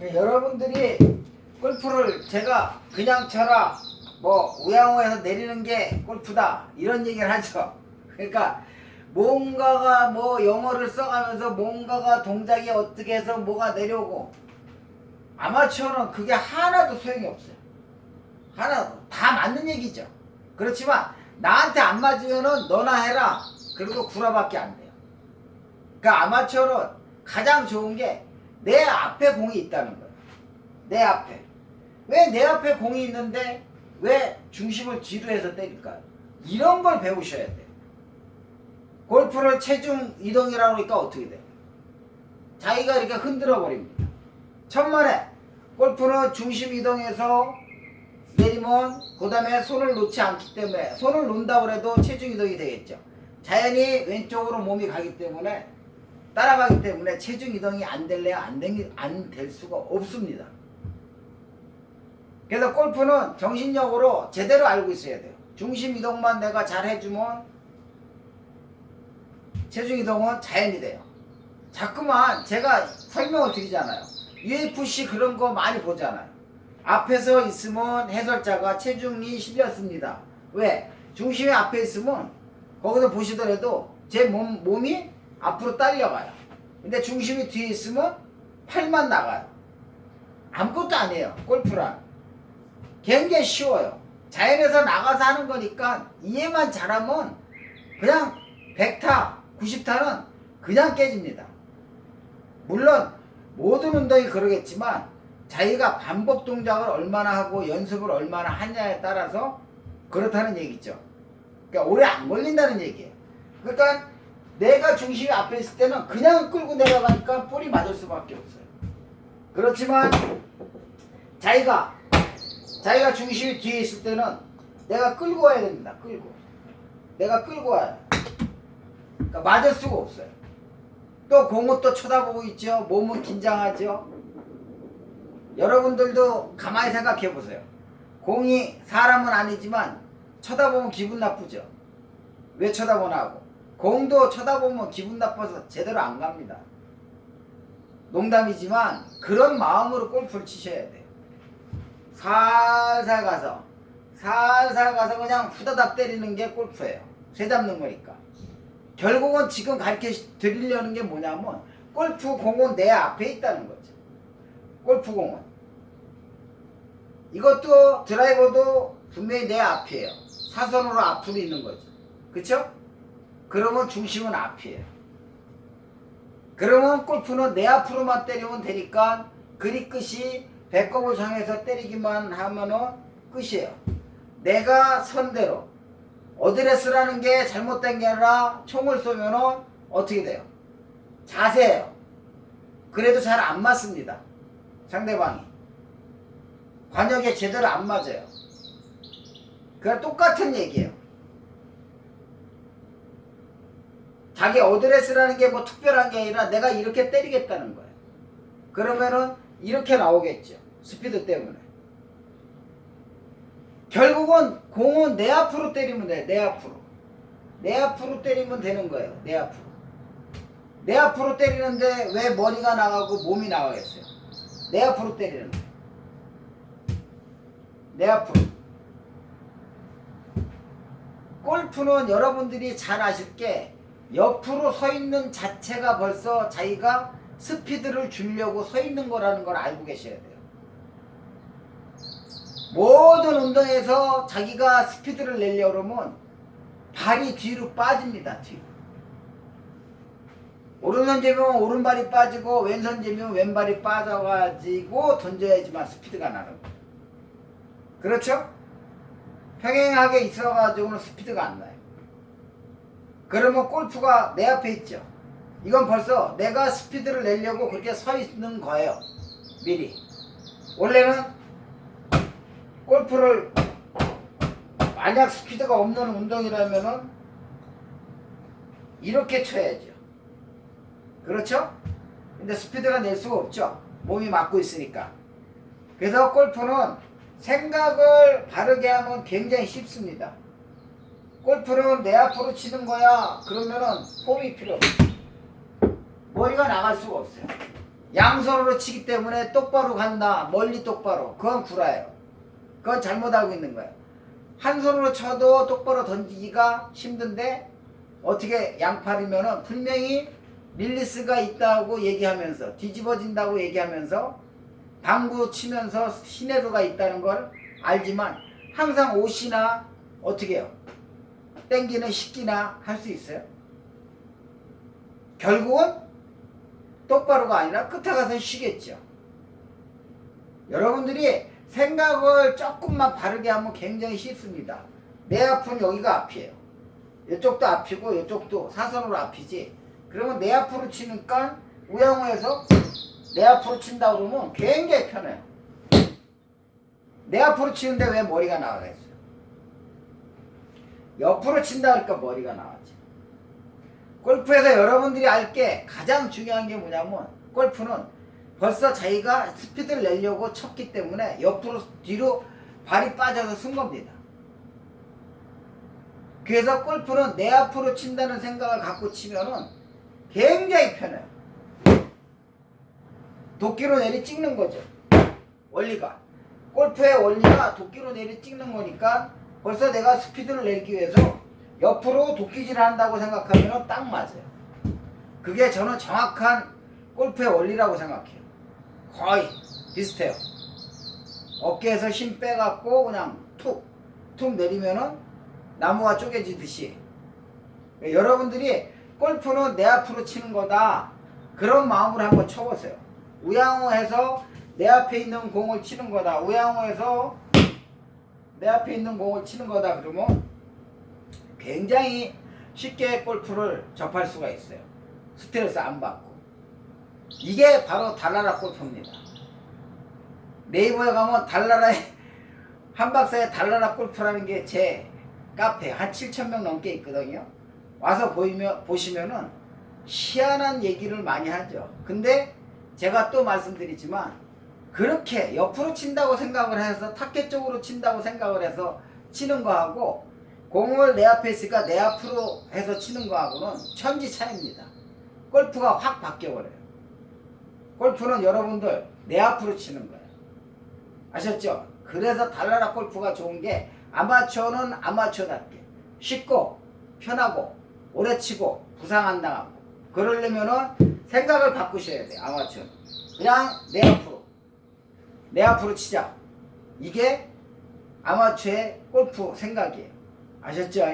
예, 여러분들이 골프를 제가 그냥 쳐라 뭐 우양호에서 내리는 게 골프다 이런 얘기를 하죠. 그러니까 뭔가가 뭐 영어를 써가면서 뭔가가 동작이 어떻게 해서 뭐가 내려오고 아마추어는 그게 하나도 소용이 없어요. 하나도 다 맞는 얘기죠. 그렇지만 나한테 안 맞으면은 너나 해라. 그리고 구라밖에 안 돼요. 그러니까 아마추어는 가장 좋은 게 내 앞에 공이 있다는 거예요. 내 앞에. 왜 내 앞에 공이 있는데 왜 중심을 뒤로 해서 때릴까요? 이런 걸 배우셔야 돼요. 골프를 체중 이동이라고 하니까 어떻게 돼요? 자기가 이렇게 흔들어 버립니다. 천만에 골프는 중심 이동해서 내리면 그 다음에 손을 놓지 않기 때문에 손을 놓는다고 해도 체중 이동이 되겠죠. 자연히 왼쪽으로 몸이 가기 때문에 따라가기 때문에 체중 이동이 안 될래야 안될 수가 없습니다. 그래서 골프는 정신력으로 제대로 알고 있어야 돼요. 중심 이동만 내가 잘 해주면 체중 이동은 자연이 돼요. 자꾸만 제가 설명을 드리잖아요. UFC 그런 거 많이 보잖아요. 앞에서 있으면 해설자가 체중이 실렸습니다. 왜? 중심이 앞에 있으면 거기서 보시더라도 제 몸, 몸이 앞으로 딸려가요. 근데 중심이 뒤에 있으면 팔만 나가요. 아무것도 아니에요. 골프란. 굉장히 쉬워요. 자연에서 나가서 하는 거니까 이해만 잘하면 그냥 100타, 90타는 그냥 깨집니다. 물론 모든 운동이 그러겠지만 자기가 반복 동작을 얼마나 하고 연습을 얼마나 하냐에 따라서 그렇다는 얘기죠. 그러니까 오래 안 걸린다는 얘기예요. 그러니까 내가 중심이 앞에 있을 때는 그냥 끌고 내려가니까 볼이 맞을 수밖에 없어요. 그렇지만 자기가 자기가 중심이 뒤에 있을 때는 내가 끌고 와야 됩니다. 끌고 내가 끌고 와야 돼. 그러니까 맞을 수가 없어요. 또 공은 또 쳐다보고 있죠. 몸은 긴장하죠. 여러분들도 가만히 생각해 보세요. 공이 사람은 아니지만 쳐다보면 기분 나쁘죠. 왜 쳐다보나 하고. 공도 쳐다보면 기분 나빠서 제대로 안 갑니다. 농담이지만 그런 마음으로 골프를 치셔야 돼요. 살살 가서 살살 가서 그냥 후다닥 때리는 게 골프예요. 쇠 잡는 거니까. 결국은 지금 가르쳐 드리려는 게 뭐냐면 골프 공은 내 앞에 있다는 거죠. 골프 공은. 이것도 드라이버도 분명히 내 앞이에요. 사선으로 앞으로 있는 거죠. 그쵸? 그러면 중심은 앞이에요. 그러면 골프는 내 앞으로만 때리면 되니까 그리 끝이 배꼽을 향해서 때리기만 하면은 끝이에요. 내가 선대로 어드레스라는 게 잘못된 게 아니라 총을 쏘면은 어떻게 돼요? 자세예요. 그래도 잘 안 맞습니다. 상대방이. 관역에 제대로 안 맞아요. 그냥 똑같은 얘기예요. 자기 어드레스라는 게 뭐 특별한 게 아니라 내가 이렇게 때리겠다는 거예요. 그러면은 이렇게 나오겠죠. 스피드 때문에. 결국은 공은 내 앞으로 때리면 돼. 내 앞으로. 내 앞으로 때리면 되는 거예요. 내 앞으로. 내 앞으로 때리는데 왜 머리가 나가고 몸이 나가겠어요? 내 앞으로 때리는데. 내 앞으로. 골프는 여러분들이 잘 아실 게 옆으로 서 있는 자체가 벌써 자기가 스피드를 주려고 서 있는 거라는 걸 알고 계셔야 돼요. 모든 운동에서 자기가 스피드를 내려고 그러면 발이 뒤로 빠집니다. 뒤로. 오른손 재면 오른발이 빠지고 왼손 재면 왼발이 빠져가지고 던져야지만 스피드가 나는 거예요. 그렇죠? 평행하게 있어가지고는 스피드가 안 나요. 그러면 골프가 내 앞에 있죠. 이건 벌써 내가 스피드를 내려고 그렇게 서 있는 거예요. 미리. 원래는 골프를 만약 스피드가 없는 운동이라면은 이렇게 쳐야죠. 그렇죠? 근데 스피드가 낼 수가 없죠. 몸이 막고 있으니까. 그래서 골프는 생각을 바르게 하면 굉장히 쉽습니다. 골프는 내 앞으로 치는 거야. 그러면은 폼이 필요 없어. 머리가 나갈 수가 없어요. 양손으로 치기 때문에 똑바로 간다. 멀리 똑바로. 그건 구라예요. 그건 잘못 알고 있는 거예요. 한 손으로 쳐도 똑바로 던지기가 힘든데 어떻게 양팔이면은 분명히 릴리스가 있다고 얘기하면서 뒤집어진다고 얘기하면서 당구 치면서 시내도가 있다는 걸 알지만 항상 옷이나 어떻게 해요? 땡기는 식기나 할 수 있어요? 결국은 똑바로가 아니라 끝에 가서 쉬겠죠. 여러분들이 생각을 조금만 바르게 하면 굉장히 쉽습니다. 내 앞은 여기가 앞이에요. 이쪽도 앞이고 이쪽도 사선으로 앞이지. 그러면 내 앞으로 치니까 우양호에서 내 앞으로 친다 그러면 굉장히 편해요. 내 앞으로 치는데 왜 머리가 나가겠어요? 옆으로 친다 그러니까 머리가 나가지. 골프에서 여러분들이 알게 가장 중요한 게 뭐냐면 골프는 벌써 자기가 스피드를 내려고 쳤기 때문에 옆으로 뒤로 발이 빠져서 쓴 겁니다. 그래서 골프는 내 앞으로 친다는 생각을 갖고 치면은 굉장히 편해요. 도끼로 내리 찍는 거죠. 원리가. 골프의 원리가 도끼로 내리 찍는 거니까 벌써 내가 스피드를 내기 위해서 옆으로 도끼질을 한다고 생각하면 딱 맞아요. 그게 저는 정확한 골프의 원리라고 생각해요. 거의 비슷해요. 어깨에서 힘 빼갖고 그냥 툭, 툭 내리면은 나무가 쪼개지듯이. 여러분들이 골프는 내 앞으로 치는 거다. 그런 마음으로 한번 쳐보세요. 우양호에서 내 앞에 있는 공을 치는 거다. 우양호에서 내 앞에 있는 공을 치는 거다. 그러면 굉장히 쉽게 골프를 접할 수가 있어요. 스트레스 안 받고. 이게 바로 달나라 골프입니다. 네이버에 가면 달나라의 한박사의 달나라 골프라는 게 제 카페 한 7천 명 넘게 있거든요. 와서 보이면 보시면은 희한한 얘기를 많이 하죠. 근데 제가 또 말씀드리지만 그렇게 옆으로 친다고 생각을 해서 타켓 쪽으로 친다고 생각을 해서 치는 거하고 공을 내 앞에 있으니까 내 앞으로 해서 치는 거하고는 천지 차이입니다. 골프가 확 바뀌어버려요. 골프는 여러분들 내 앞으로 치는 거예요. 아셨죠? 그래서 달나라 골프가 좋은 게 아마추어는 아마추어답게 쉽고 편하고 오래 치고 부상 안 당하고 그러려면은 생각을 바꾸셔야 돼요. 아마추어는 그냥 내 앞으로 내 앞으로 치자. 이게 아마추어의 골프 생각이에요. 아셨죠?